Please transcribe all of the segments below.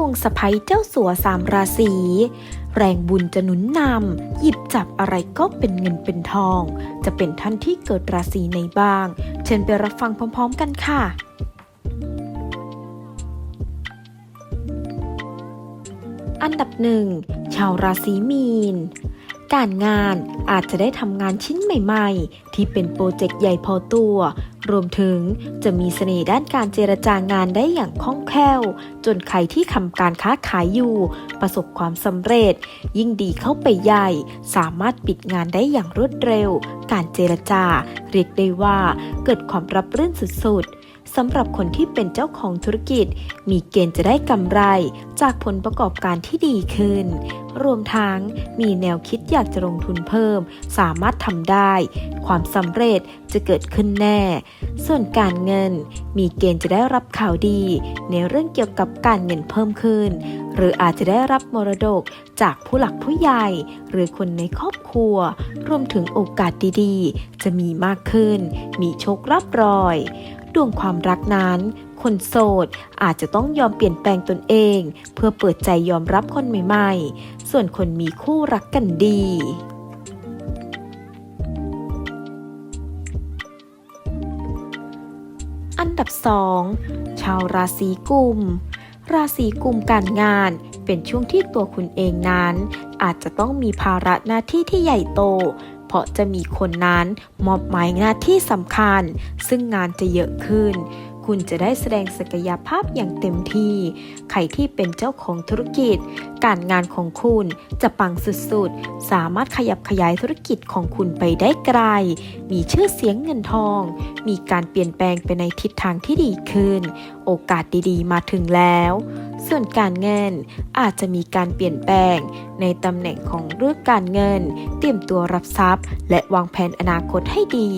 วงสะพ้ยเจ้าสัวสามราศีแรงบุญจะหนุนนำหยิบจับอะไรก็เป็นเงินเป็นทอง จะเป็นท่านที่เกิดราศีไหนบ้าง เชิญไปรับฟังพร้อม ๆ กันค่ะอันดับหนึ่งชาวราศีมีน การงานอาจจะได้ทำงานชิ้นใหม่ๆ ที่เป็นโปรเจกต์ใหญ่พอตัว รวมถึงจะมีเสน่ห์ด้านการเจรจางานได้อย่างคล่องแคล่ว จนใครที่ทำการค้าขายอยู่ ประสบความสำเร็จ ยิ่งดีเข้าไปใหญ่ สามารถปิดงานได้อย่างรวดเร็ว การเจรจา เรียกได้ว่าเกิดความรับรื่นสุดๆ สำหรับคนที่เป็นเจ้าของธุรกิจ มีเกณฑ์จะได้กำไร จากผลประกอบการที่ดีขึ้น รวมทั้งมีแนวคิดอยากจะลงทุนเพิ่ม สามารถทำได้ ความสำเร็จจะเกิดขึ้นแน่ ส่วนการเงิน มีเกณฑ์จะได้รับข่าวดี ในเรื่องเกี่ยวกับการเงินเพิ่มขึ้น หรืออาจจะได้รับมรดกจากผู้หลักผู้ใหญ่ หรือคนในครอบครัว รวมถึงโอกาสดีๆ จะมีมากขึ้น มีโชครับรอย ดวงความรักนั้น คนโสดอาจจะต้องยอมเปลี่ยนแปลงตนเอง เพื่อเปิดใจยอมรับคนใหม่ ๆ ส่วนคนมีคู่รักกันดีอันดับ 2 ชาวราศีกุม ราศีกุมการงานเป็นช่วงที่ตัวคุณเองนั้น อาจจะต้องมีภาระหน้าที่ที่ใหญ่โต เพราะจะมีคนนั้นมอบหมายหน้าที่สำคัญ ซึ่งงานจะเยอะขึ้น คุณจะได้แสดงศักยภาพอย่างเต็มที่ ใครที่เป็นเจ้าของธุรกิจ การงานของคุณจะปังสุดๆ สามารถขยับขยายธุรกิจของคุณไปได้ไกล มีชื่อเสียงเงินทอง มีการเปลี่ยนแปลงไปในทิศทางที่ดีขึ้น โอกาสดีๆ มาถึงแล้ว ส่วนการเงินอาจจะมีการเปลี่ยนแปลง ในตำแหน่งของเรื่องการเงิน เตรียมตัวรับทรัพย์ และวางแผนอนาคตให้ดี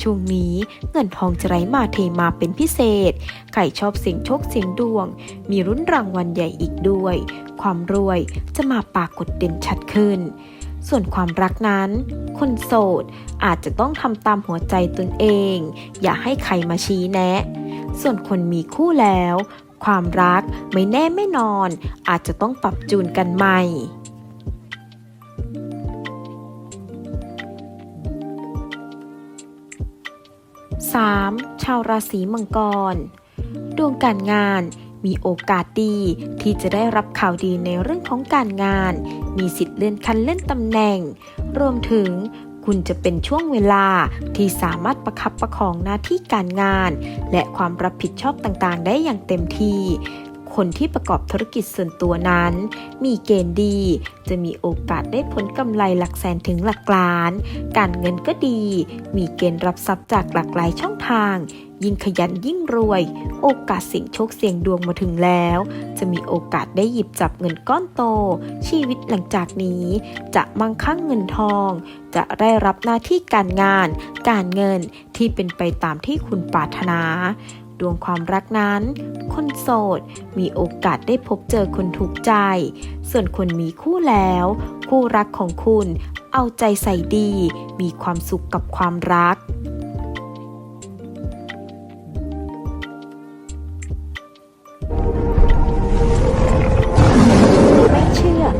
ช่วงนี้เงินทองจะไหลมาเทมาเป็นพิเศษ ใครชอบเสียงโชคเสียงดวง มีรุ่นรางวัลใหญ่อีกด้วย ความรวยจะมาปรากฏเด่นชัดขึ้น ส่วนความรักนั้น คนโสดอาจจะต้องทำตามหัวใจตนเอง อย่าให้ใครมาชี้แนะ ส่วนคนมีคู่แล้ว ความรักไม่แน่ไม่นอน อาจจะต้องปรับจูนกันใหม่ 3. ชาวราศีมังกร ดวงการงาน มีโอกาสดีที่จะได้รับข่าวดีในเรื่องของการงาน มีสิทธิ์เลื่อนขั้นเลื่อนตำแหน่ง รวมถึงคุณจะเป็นช่วงเวลาที่สามารถประคับประคองหน้าที่การงาน และความรับผิดชอบต่างๆ ได้อย่างเต็มที่คนที่ประกอบธุรกิจส่วนตัวนั้น มีเกณฑ์ดี จะมีโอกาสได้ผลกำไรหลักแสนถึงหลักล้าน การเงินก็ดี มีเกณฑ์รับทรัพย์จากหลากหลายช่องทาง ยิ่งขยันยิ่งรวย โอกาสเสี่ยงโชคเสี่ยงดวงมาถึงแล้ว จะมีโอกาสได้หยิบจับเงินก้อนโต ชีวิตหลังจากนี้ จะมั่งคั่งเงินทอง จะได้รับหน้าที่การงาน การเงินที่เป็นไปตามที่คุณปรารถนาดวงความรักนั้น คนโสด มีโอกาสได้พบเจอคนถูกใจ ส่วนคนมีคู่แล้ว คู่รักของคุณ เอาใจใส่ดี มีความสุขกับความรัก